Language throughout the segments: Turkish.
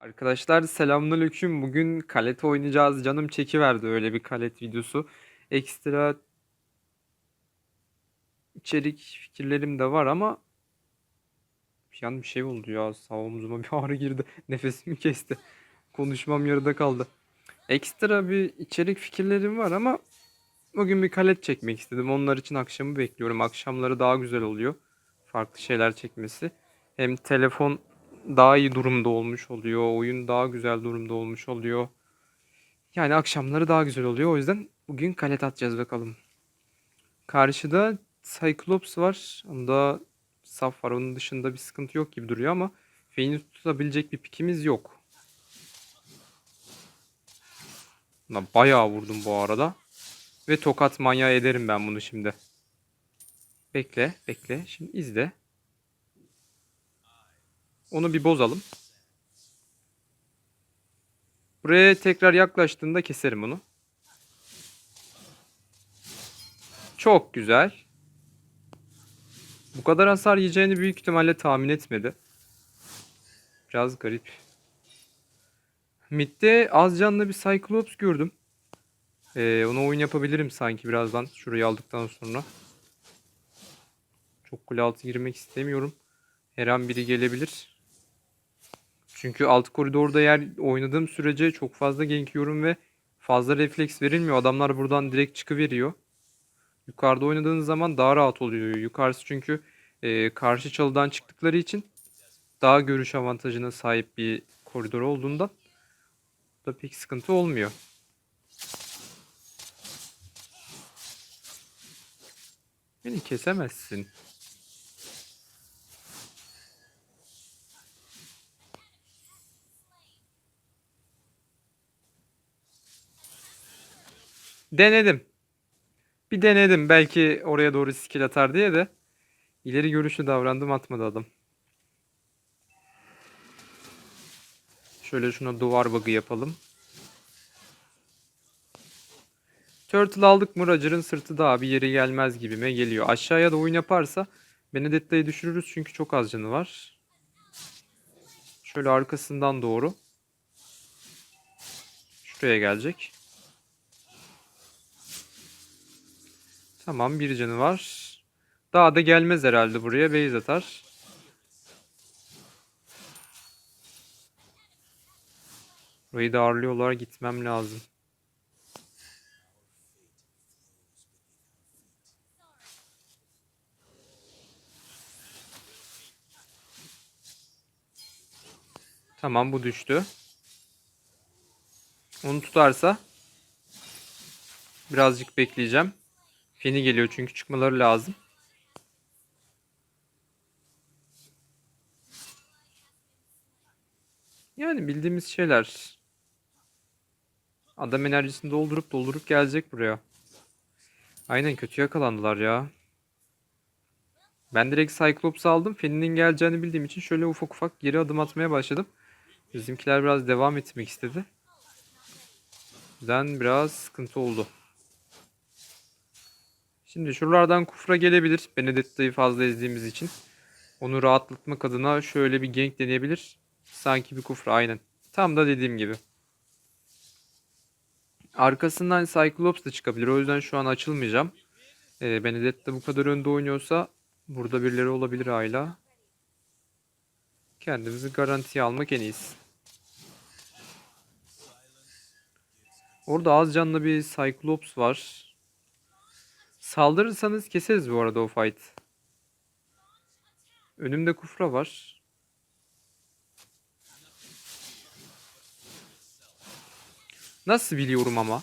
Arkadaşlar selamünaleyküm. Bugün kalete oynayacağız. Canım çekiverdi öyle bir kalet videosu. Ekstra içerik fikirlerim de var ama bir an bir şey oldu ya. Sağ bir ağrı girdi. Nefesimi kesti. Konuşmam yarıda kaldı. Ekstra bir içerik fikirlerim var ama bugün bir kalet çekmek istedim. Onlar için akşamı bekliyorum. Akşamları daha güzel oluyor. Farklı şeyler çekmesi. Hem telefon daha iyi durumda olmuş oluyor. Oyun daha güzel durumda olmuş oluyor. Yani akşamları daha güzel oluyor. O yüzden bugün kalet atacağız bakalım. Karşıda Cyclops var. Onda saf var. Onun dışında bir sıkıntı yok gibi duruyor ama Fane'i tutabilecek bir pikimiz yok. Buna bayağı vurdum bu arada. Ve tokat manyağı ederim ben bunu şimdi. Bekle, bekle. Şimdi izle. Onu bir bozalım. Buraya tekrar yaklaştığında keserim onu. Çok güzel. Bu kadar hasar yiyeceğini büyük ihtimalle tahmin etmedi. Biraz garip. Mid'de az canlı bir Cyclops gördüm. Ee, ona oyun yapabilirim sanki birazdan. Şurayı aldıktan sonra. Çok kule altı girmek istemiyorum. Her an biri gelebilir. Çünkü alt koridorda yer oynadığım sürece çok fazla gank yiyorum ve fazla refleks verilmiyor. Adamlar buradan direkt çıkıveriyor. Yukarıda oynadığınız zaman daha rahat oluyor. Yukarısı çünkü e, karşı çalıdan çıktıkları için daha görüş avantajına sahip bir koridor olduğundan da pek sıkıntı olmuyor. Beni kesemezsin. Denedim. Bir denedim. Belki oraya doğru skill atar diye de ileri görüşlü davrandım atmadı adam. Şöyle şuna duvar bug'ı yapalım. Turtle aldık mı Roger'ın sırtı daha bir yeri gelmez gibime geliyor. Aşağıya da oyun yaparsa Benedetta'yı düşürürüz çünkü çok az canı var. Şöyle arkasından doğru. Şuraya gelecek. Tamam bir canı var. Daha da gelmez herhalde buraya. Base atar. Burayı da ağırlıyorlar. Gitmem lazım. Tamam bu düştü. Onu tutarsa birazcık bekleyeceğim. Feni geliyor çünkü çıkmaları lazım. Yani bildiğimiz şeyler. Adam enerjisini doldurup doldurup gelecek buraya. Aynen kötü yakalandılar ya. Ben direkt Cyclops aldım. Fen'in geleceğini bildiğim için şöyle ufak ufak geri adım atmaya başladım. Bizimkiler biraz devam etmek istedi. Bizden biraz sıkıntı oldu. Şimdi şuralardan kufra gelebilir. Benedetta'yı fazla ezdiğimiz için. Onu rahatlatmak adına şöyle bir gank deneyebilir. Sanki bir kufra aynen. Tam da dediğim gibi. Arkasından Cyclops da çıkabilir. O yüzden şu an açılmayacağım. Ee, Benedetta bu kadar önde oynuyorsa burada birileri olabilir hala. Kendimizi garantiye almak en iyisi. Orada az canlı bir Cyclops var. Saldırırsanız keseriz bu arada o fight. Önümde kufra var. Nasıl biliyorum ama?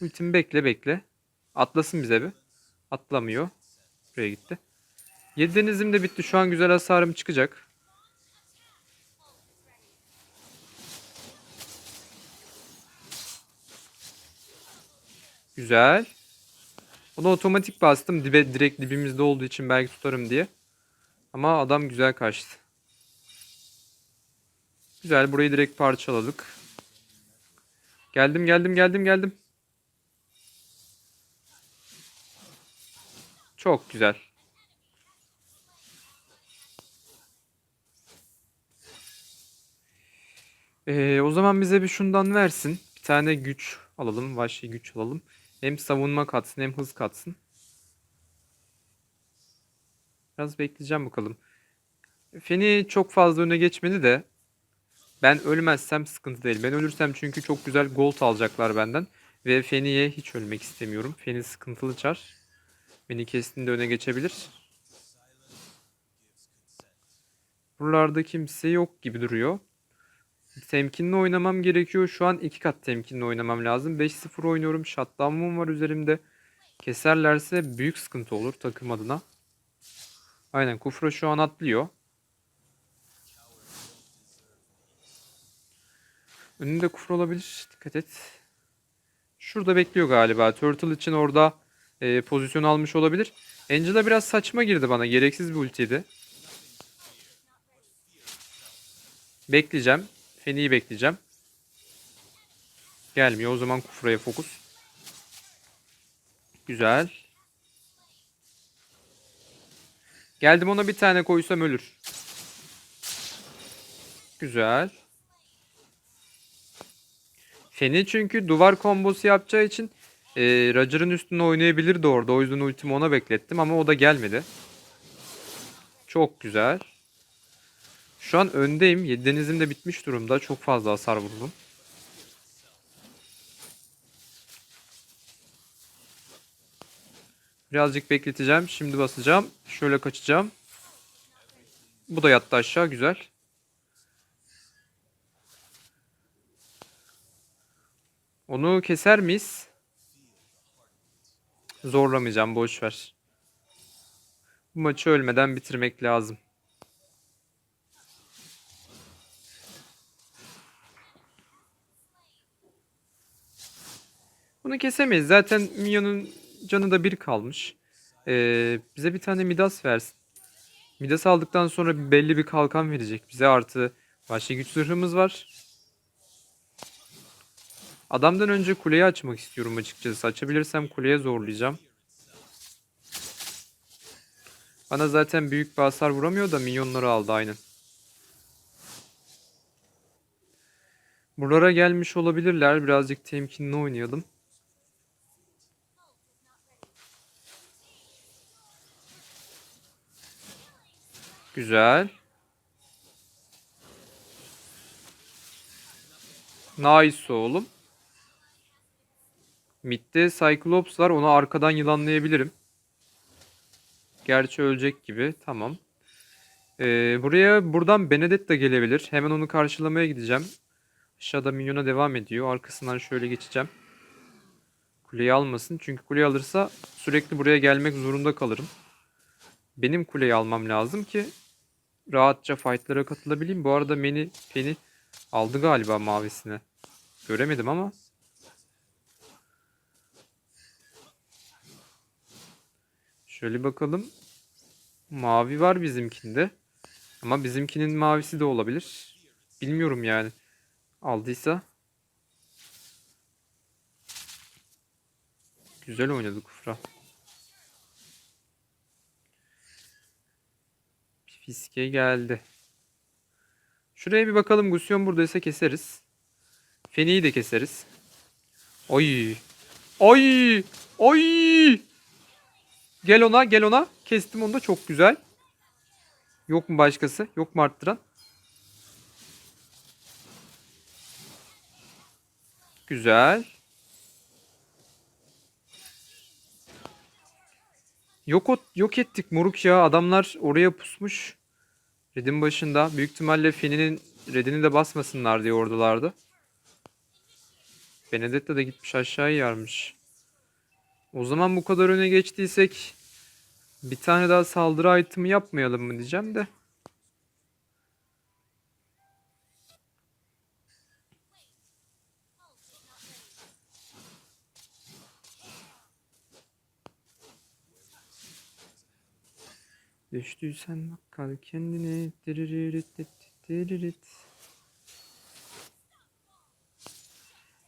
Ultimi bekle bekle. Atlasın bize bir. Atlamıyor. Buraya gitti. 7 denizim de bitti. Şu an güzel hasarım çıkacak. Güzel. Onu otomatik bastım. Dibe, direkt dibimizde olduğu için belki tutarım diye. Ama adam güzel kaçtı. Güzel. Burayı direkt parçaladık. Geldim geldim geldim geldim. Çok güzel. Ee, o zaman bize bir şundan versin. Bir tane güç alalım. Vahşi güç alalım. Hem savunma katsın hem hız katsın. Biraz bekleyeceğim bakalım. Feni çok fazla öne geçmedi de ben ölmezsem sıkıntı değil. Ben ölürsem çünkü çok güzel gold alacaklar benden. Ve Feni'ye hiç ölmek istemiyorum. Feni sıkıntılı çar. Beni kestiğinde öne geçebilir. Buralarda kimse yok gibi duruyor. Temkinli oynamam gerekiyor. Şu an iki kat temkinli oynamam lazım. 5-0 oynuyorum. Shutdown'um var üzerimde. Keserlerse büyük sıkıntı olur takım adına. Aynen Kufra şu an atlıyor. Önünde Kufra olabilir. Dikkat et. Şurada bekliyor galiba. Turtle için orada e, pozisyon almış olabilir. Angela biraz saçma girdi bana. Gereksiz bir ultiydi. Bekleyeceğim. Feni'yi bekleyeceğim. Gelmiyor. O zaman Kufra'ya fokus. Güzel. Geldim ona bir tane koysam ölür. Güzel. Feni çünkü duvar kombosu yapacağı için e, Roger'ın üstüne oynayabilirdi orada. O yüzden ultimi ona beklettim ama o da gelmedi. Çok güzel. Şu an öndeyim. Yedidenizim de bitmiş durumda. Çok fazla hasar vururum. Birazcık bekleteceğim. Şimdi basacağım. Şöyle kaçacağım. Bu da yattı aşağı. Güzel. Onu keser miyiz? Zorlamayacağım. Boş ver. Bu maçı ölmeden bitirmek lazım. Bunu kesemeyiz. Zaten Minyon'un canı da bir kalmış. Ee, bize bir tane Midas versin. Midas aldıktan sonra belli bir kalkan verecek. Bize artı vahşi güç zırhımız var. Adamdan önce kuleyi açmak istiyorum açıkçası. Açabilirsem kuleye zorlayacağım. Bana zaten büyük bir hasar vuramıyor da minyonları aldı aynen. Buralara gelmiş olabilirler. Birazcık temkinli oynayalım. Güzel. Nice oğlum. Mid'de Cyclops var. Onu arkadan yılanlayabilirim. Gerçi ölecek gibi. Tamam. Ee, buraya buradan Benedetta gelebilir. Hemen onu karşılamaya gideceğim. Aşağıda minyona devam ediyor. Arkasından şöyle geçeceğim. Kuleyi almasın. Çünkü kuleyi alırsa sürekli buraya gelmek zorunda kalırım. Benim kuleyi almam lazım ki rahatça fightlara katılabileyim. Bu arada Meni Feni aldı galiba mavisine. Göremedim ama. Şöyle bakalım. Mavi var bizimkinde. Ama bizimkinin mavisi de olabilir. Bilmiyorum yani. Aldıysa. Güzel oynadı Kufra. Fiske geldi. Şuraya bir bakalım. Gusyon buradaysa keseriz. Feni'yi de keseriz. Oy. Oy. Oy. Gel ona gel ona. Kestim onu da çok güzel. Yok mu başkası? Yok mu arttıran? Güzel. Yok, yok ettik moruk ya. Adamlar oraya pusmuş. Red'in başında. Büyük ihtimalle Feni'nin Red'ini de basmasınlar diye oradalardı. Benedetta da gitmiş aşağıya yarmış. O zaman bu kadar öne geçtiysek bir tane daha saldırı itemi yapmayalım mı diyeceğim de. Düştüysen bak kal kendine.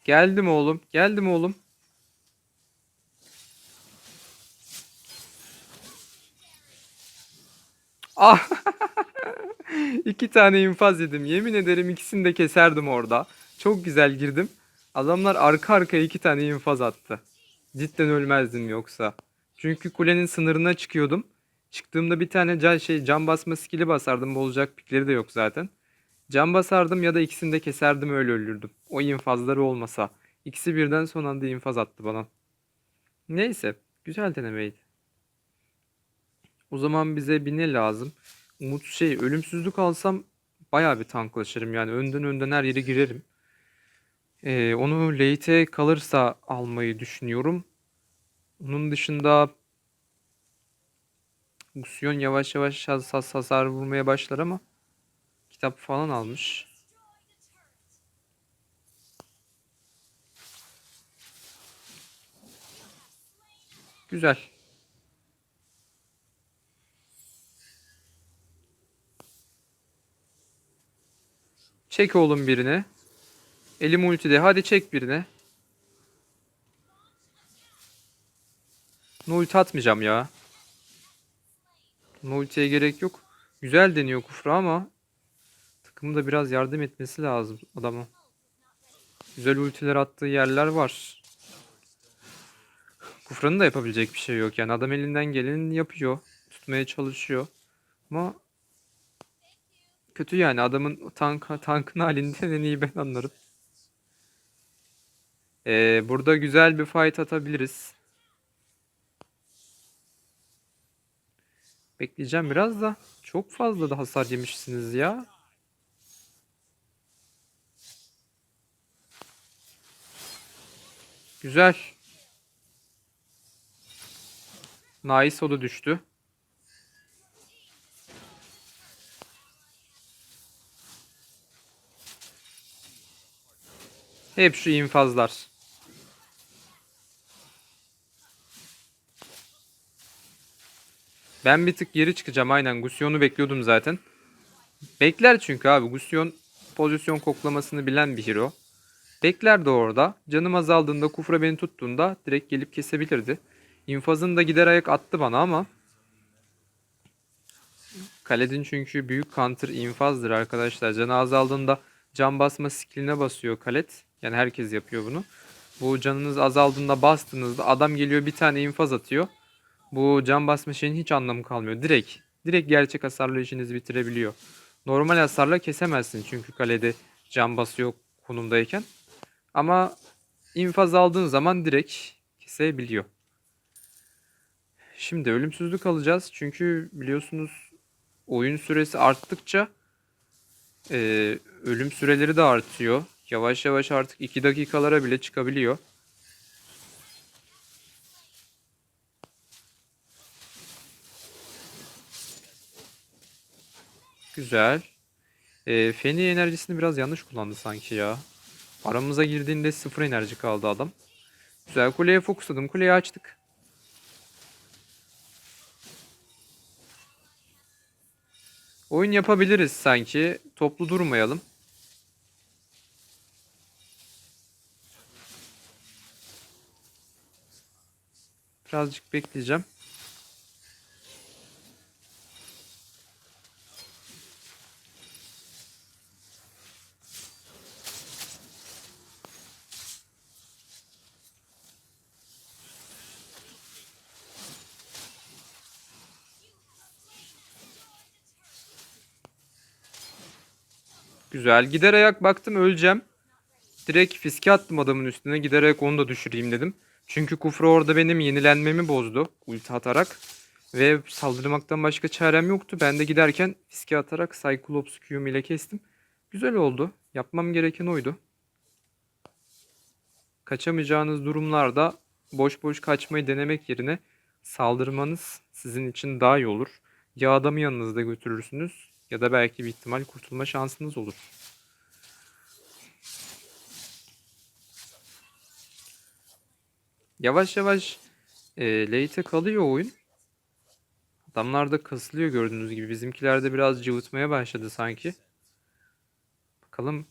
Geldim oğlum. Geldim oğlum. Ah! İki tane infaz yedim. Yemin ederim ikisini de keserdim orada. Çok güzel girdim. Adamlar arka arkaya iki tane infaz attı. Cidden ölmezdim yoksa. Çünkü kulenin sınırına çıkıyordum. Çıktığımda bir tane can, şey, can basma skill'i basardım. Bozacak pikleri de yok zaten. Can basardım ya da ikisini de keserdim öyle ölürdüm. O infazları olmasa. İkisi birden son anda infaz attı bana. Neyse. Güzel denemeydi. O zaman bize bir ne lazım? Umut şey ölümsüzlük alsam bayağı bir tanklaşırım. Yani önden önden her yere girerim. Ee, onu late'e kalırsa almayı düşünüyorum. Onun dışında Gusion yavaş yavaş has, has- hasar vurmaya başlar ama kitap falan almış. Güzel. Çek oğlum birine. Elim ultide. Hadi çek birine. Ulti atmayacağım ya. No ultiye gerek yok. Güzel deniyor Kufra ama takımın da biraz yardım etmesi lazım adama. Güzel ultiler attığı yerler var. Kufra'nın da yapabilecek bir şey yok yani. Adam elinden geleni yapıyor. Tutmaya çalışıyor. Ama kötü yani. Adamın tank, tankın halinden en iyi ben anlarım. Ee, burada güzel bir fight atabiliriz. Bekleyeceğim biraz da. Çok fazla da hasar yemişsiniz ya. Güzel. Nice o düştü. Hep şu infazlar. Ben bir tık geri çıkacağım aynen. Gusion'u bekliyordum zaten. Bekler çünkü abi. Gusion pozisyon koklamasını bilen bir hero. Bekler de orada. Canım azaldığında Kufra beni tuttuğunda direkt gelip kesebilirdi. İnfazını da gider ayak attı bana ama Kaledin çünkü büyük counter infazdır arkadaşlar. Canı azaldığında can basma skilline basıyor Kalet. Yani herkes yapıyor bunu. Bu canınız azaldığında bastığınızda adam geliyor bir tane infaz atıyor. Bu can basma şeyin hiç anlamı kalmıyor. Direkt, direkt gerçek hasarla işinizi bitirebiliyor. Normal hasarla kesemezsin çünkü kalede can basıyor konumdayken. Ama infaz aldığın zaman direkt kesebiliyor. Şimdi ölümsüzlük alacağız. Çünkü biliyorsunuz oyun süresi arttıkça e, ölüm süreleri de artıyor. Yavaş yavaş artık 2 dakikalara bile çıkabiliyor. Güzel. E, Feni enerjisini biraz yanlış kullandı sanki ya. Aramıza girdiğinde sıfır enerji kaldı adam. Güzel kuleye fokusladım. Kuleyi açtık. Oyun yapabiliriz sanki. Toplu durmayalım. Birazcık bekleyeceğim. Güzel. Gider ayak baktım öleceğim. Direkt fiske attım adamın üstüne. Giderek onu da düşüreyim dedim. Çünkü Kufra orada benim yenilenmemi bozdu. Ulti atarak. Ve saldırmaktan başka çarem yoktu. Ben de giderken fiske atarak Cyclops Q'm ile kestim. Güzel oldu. Yapmam gereken oydu. Kaçamayacağınız durumlarda boş boş kaçmayı denemek yerine saldırmanız sizin için daha iyi olur. Ya adamı yanınızda götürürsünüz ya da belki bir ihtimal kurtulma şansınız olur. Yavaş yavaş e, late'e kalıyor oyun. Adamlar da kasılıyor gördüğünüz gibi. Bizimkiler de biraz cıvıtmaya başladı sanki. Bakalım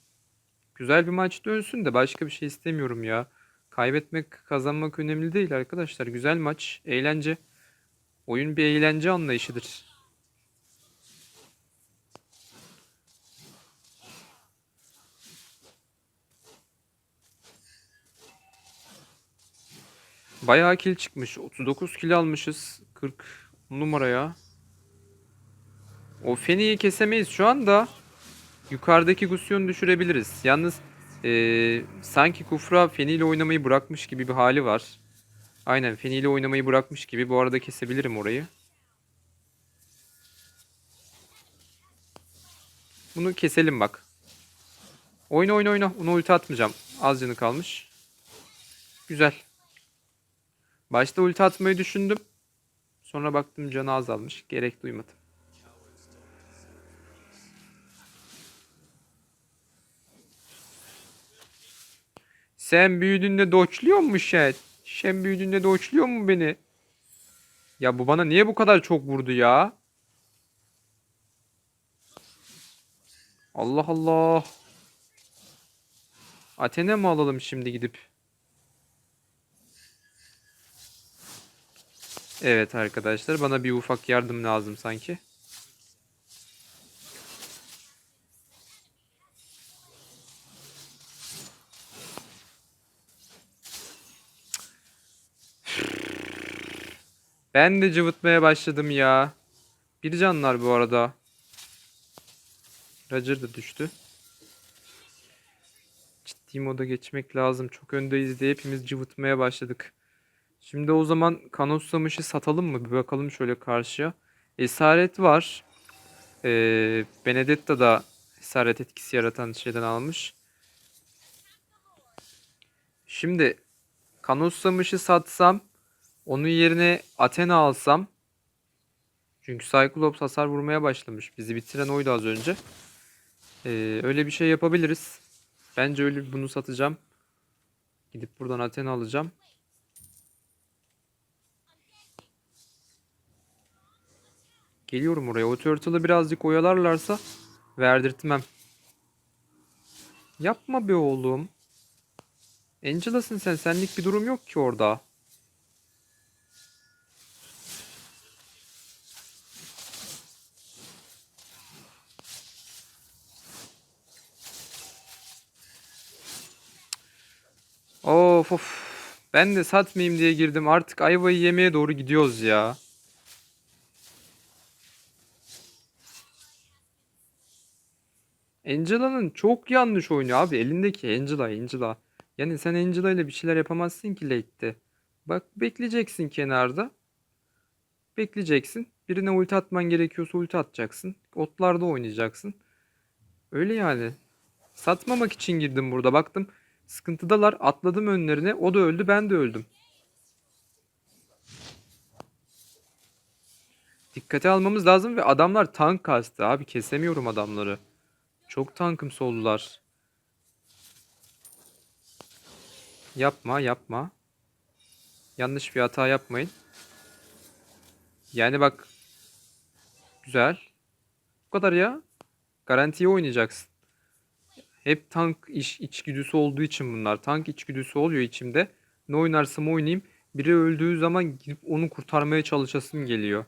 Güzel bir maç dönsün de başka bir şey istemiyorum ya. Kaybetmek, kazanmak önemli değil arkadaşlar. Güzel maç, eğlence. Oyun bir eğlence anlayışıdır. Bayağı kill çıkmış. 39 kill almışız. 40 numaraya. O Feni'yi kesemeyiz şu anda. Yukarıdaki Gusion'u düşürebiliriz. Yalnız eee, sanki Kufra Feni ile oynamayı bırakmış gibi bir hali var. Aynen Feni ile oynamayı bırakmış gibi. Bu arada kesebilirim orayı. Bunu keselim bak. Oyna oyna oyna. Onu ulti atmayacağım. Az canı kalmış. Güzel. Başta ulti atmayı düşündüm. Sonra baktım canı azalmış. Gerek duymadım. Sen büyüdüğünde doçluyor mu Şet? Sen büyüdüğünde doçluyor mu beni? Ya bu bana niye bu kadar çok vurdu ya? Allah Allah. Athena mı alalım şimdi gidip? Evet arkadaşlar bana bir ufak yardım lazım sanki. Ben de cıvıtmaya başladım ya. Bir canlar bu arada. Roger da düştü. Ciddi moda geçmek lazım. Çok öndeyiz diye hepimiz cıvıtmaya başladık. Şimdi o zaman Kanoslamış'ı satalım mı? Bir bakalım şöyle karşıya. Esaret var. Ee, Benedetta da esaret etkisi yaratan şeyden almış. Şimdi Kanoslamış'ı satsam onun yerine Athena alsam çünkü Cyclops hasar vurmaya başlamış. Bizi bitiren oydu az önce. Ee, öyle bir şey yapabiliriz. Bence öyle bunu satacağım. Gidip buradan Athena alacağım. Geliyorum oraya. O turtle'ı birazcık oyalarlarsa verdirtmem. Yapma be oğlum. Angela'sın sen. Senlik bir durum yok ki orada. Of of. Ben de satmayayım diye girdim. Artık ayvayı yemeye doğru gidiyoruz ya. Angela'nın çok yanlış oynuyor abi. Elindeki Angela, Angela. Yani sen Angela ile bir şeyler yapamazsın ki late'te. Bak bekleyeceksin kenarda. Bekleyeceksin. Birine ulti atman gerekiyorsa ulti atacaksın. Otlarda oynayacaksın. Öyle yani. Satmamak için girdim burada. Baktım sıkıntıdalar. Atladım önlerine. O da öldü, ben de öldüm. Dikkate almamız lazım ve adamlar tank kastı abi. Kesemiyorum adamları. Çok tankım soldular. Yapma, yapma. Yanlış bir hata yapmayın. Yani bak. Güzel. Bu kadar ya. Garantiye oynayacaksın. Hep tank iş, içgüdüsü olduğu için bunlar. Tank içgüdüsü oluyor içimde. Ne oynarsam oynayayım. Biri öldüğü zaman gidip onu kurtarmaya çalışasım geliyor.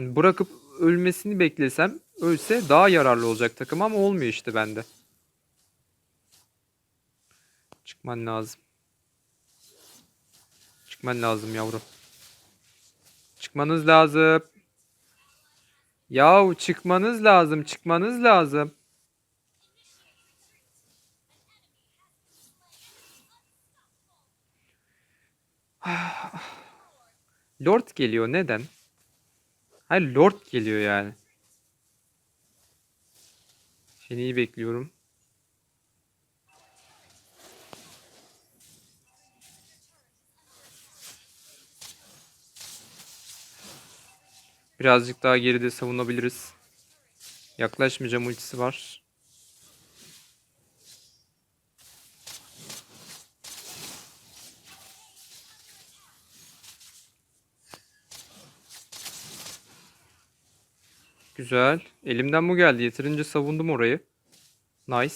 Hani bırakıp ölmesini beklesem ölse daha yararlı olacak takım ama olmuyor işte bende. Çıkman lazım. Çıkman lazım yavrum. Çıkmanız lazım. Yahu çıkmanız lazım. Çıkmanız lazım. Lord geliyor. Neden? Hayır Lord geliyor yani. Seni iyi bekliyorum. Birazcık daha geride savunabiliriz. Yaklaşmayacağım ultisi var. Güzel. Elimden bu geldi. Yeterince savundum orayı. Nice.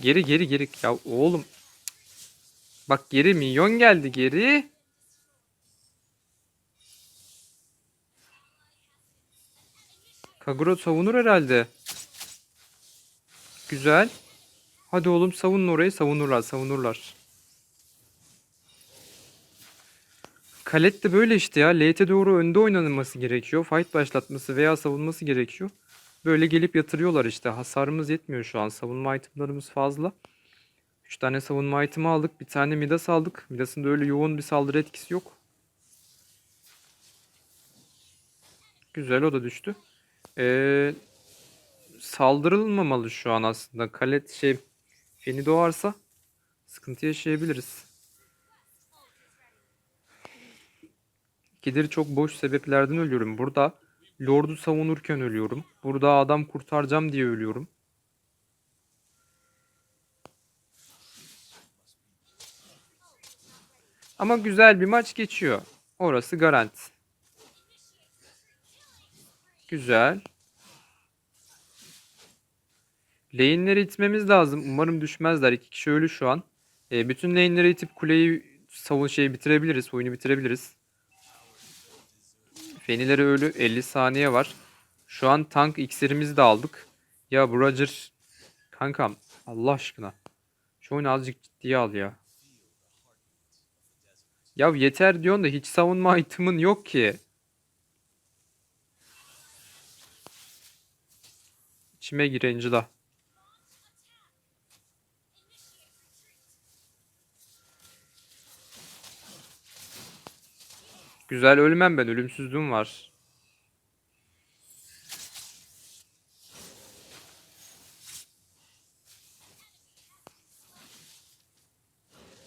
Geri geri geri. Ya oğlum. Bak geri minyon geldi geri. Kagura savunur herhalde. Güzel. Hadi oğlum savunun orayı. Savunurlar savunurlar. Kalet de böyle işte ya. Late'e doğru önde oynanılması gerekiyor. Fight başlatması veya savunması gerekiyor. Böyle gelip yatırıyorlar işte. Hasarımız yetmiyor şu an. Savunma itemlarımız fazla. 3 tane savunma itemi aldık. Bir tane Midas aldık. Midas'ın da öyle yoğun bir saldırı etkisi yok. Güzel o da düştü. Ee, saldırılmamalı şu an aslında. Kalet şey Feni doğarsa sıkıntı yaşayabiliriz. İkidir çok boş sebeplerden ölüyorum. Burada Lord'u savunurken ölüyorum. Burada adam kurtaracağım diye ölüyorum. Ama güzel bir maç geçiyor. Orası garanti. Güzel. Lane'leri itmemiz lazım. Umarım düşmezler. İki kişi ölü şu an. E, bütün lane'leri itip kuleyi savun şeyi bitirebiliriz. Oyunu bitirebiliriz. Fenileri ölü. 50 saniye var. Şu an tank iksirimizi de aldık. Ya bu Roger. Kankam Allah aşkına. Şu oyunu azıcık ciddiye al ya. Ya yeter diyorsun da hiç savunma item'ın yok ki. İçime gir Angela. Güzel ölmem ben. Ölümsüzlüğüm var.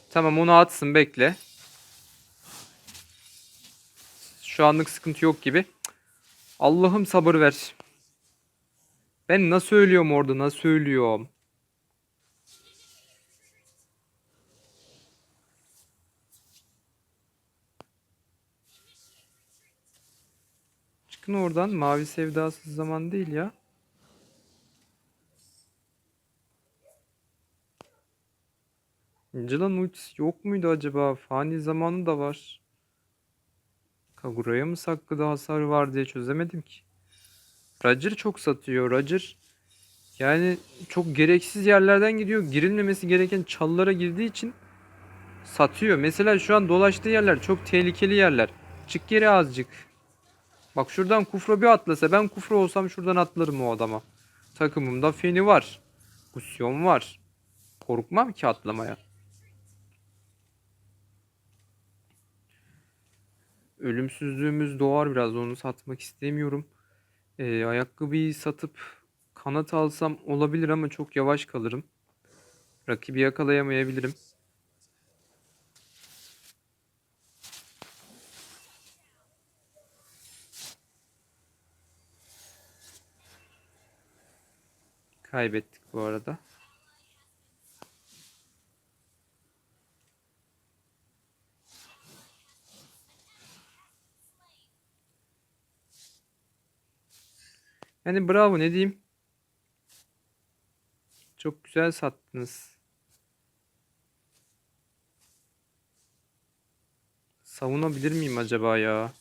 Tamam onu atsın bekle. Şu anlık sıkıntı yok gibi. Allah'ım sabır ver. Ben nasıl ölüyorum orada? Nasıl ölüyorum? Çıkın oradan. Mavi sevdasız zaman değil ya. Angela'nın ultisi yok muydu acaba? Fani zamanı da var. Kagura'ya mı sakladı hasar var diye çözemedim ki. Roger çok satıyor. Roger yani çok gereksiz yerlerden gidiyor. Girilmemesi gereken çalılara girdiği için satıyor. Mesela şu an dolaştığı yerler çok tehlikeli yerler. Çık geri azıcık. Bak şuradan Kufra bir atlasa ben Kufra olsam şuradan atlarım o adama. Takımımda Feni var. Gusyon var. Korkmam ki atlamaya. Ölümsüzlüğümüz doğar biraz onu satmak istemiyorum. Ee, ayakkabıyı satıp kanat alsam olabilir ama çok yavaş kalırım. Rakibi yakalayamayabilirim. Kaybettik bu arada. Yani bravo ne diyeyim. Çok güzel sattınız. Savunabilir miyim acaba ya?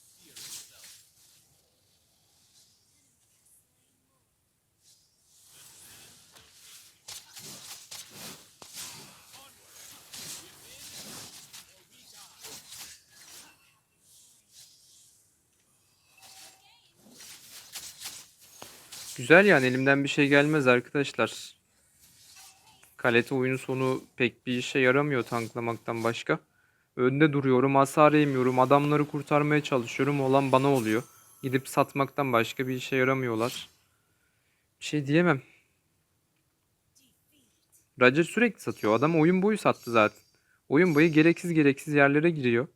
Güzel yani elimden bir şey gelmez arkadaşlar. Kalete oyun sonu pek bir işe yaramıyor tanklamaktan başka. Önde duruyorum, hasar yemiyorum, adamları kurtarmaya çalışıyorum. Olan bana oluyor. Gidip satmaktan başka bir işe yaramıyorlar. Bir şey diyemem. Roger sürekli satıyor. Adam oyun boyu sattı zaten. Oyun boyu gereksiz gereksiz yerlere giriyor.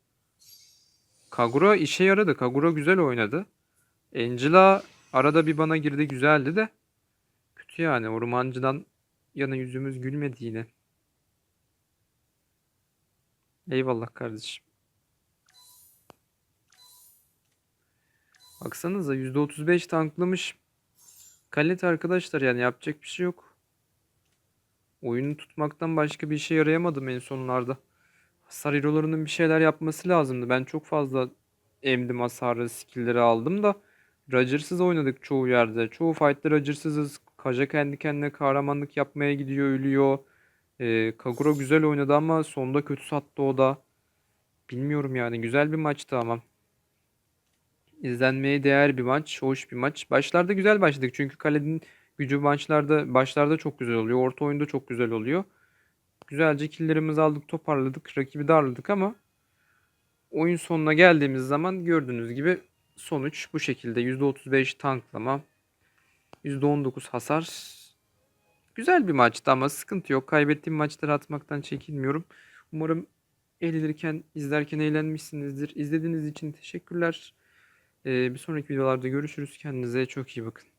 Kagura işe yaradı. Kagura güzel oynadı. Angela arada bir bana girdi güzeldi de. Kötü yani ormancıdan yana yüzümüz gülmedi yine. Eyvallah kardeşim. Baksanıza %35 tanklamış. Kalet arkadaşlar yani yapacak bir şey yok. Oyunu tutmaktan başka bir işe yarayamadım en sonlarda. Hasar hero'larının bir şeyler yapması lazımdı. Ben çok fazla emdim hasarı, skill'leri aldım da Roger'sız oynadık çoğu yerde. Çoğu fight'ta Roger'sızız. Kaja kendi kendine kahramanlık yapmaya gidiyor, ölüyor. Ee, Kagura güzel oynadı ama sonda kötü sattı o da. Bilmiyorum yani. Güzel bir maçtı ama. İzlenmeye değer bir maç, hoş bir maç. Başlarda güzel başladık çünkü kalenin gücü maçlarda başlarda çok güzel oluyor. Orta oyunda çok güzel oluyor. Güzelce killlerimizi aldık, toparladık, rakibi darladık ama oyun sonuna geldiğimiz zaman gördüğünüz gibi sonuç bu şekilde. %35 tanklama, %19 hasar. Güzel bir maçtı ama sıkıntı yok. Kaybettiğim maçları atmaktan çekinmiyorum. Umarım eğlenirken, izlerken eğlenmişsinizdir. İzlediğiniz için teşekkürler. Ee, bir sonraki videolarda görüşürüz. Kendinize çok iyi bakın.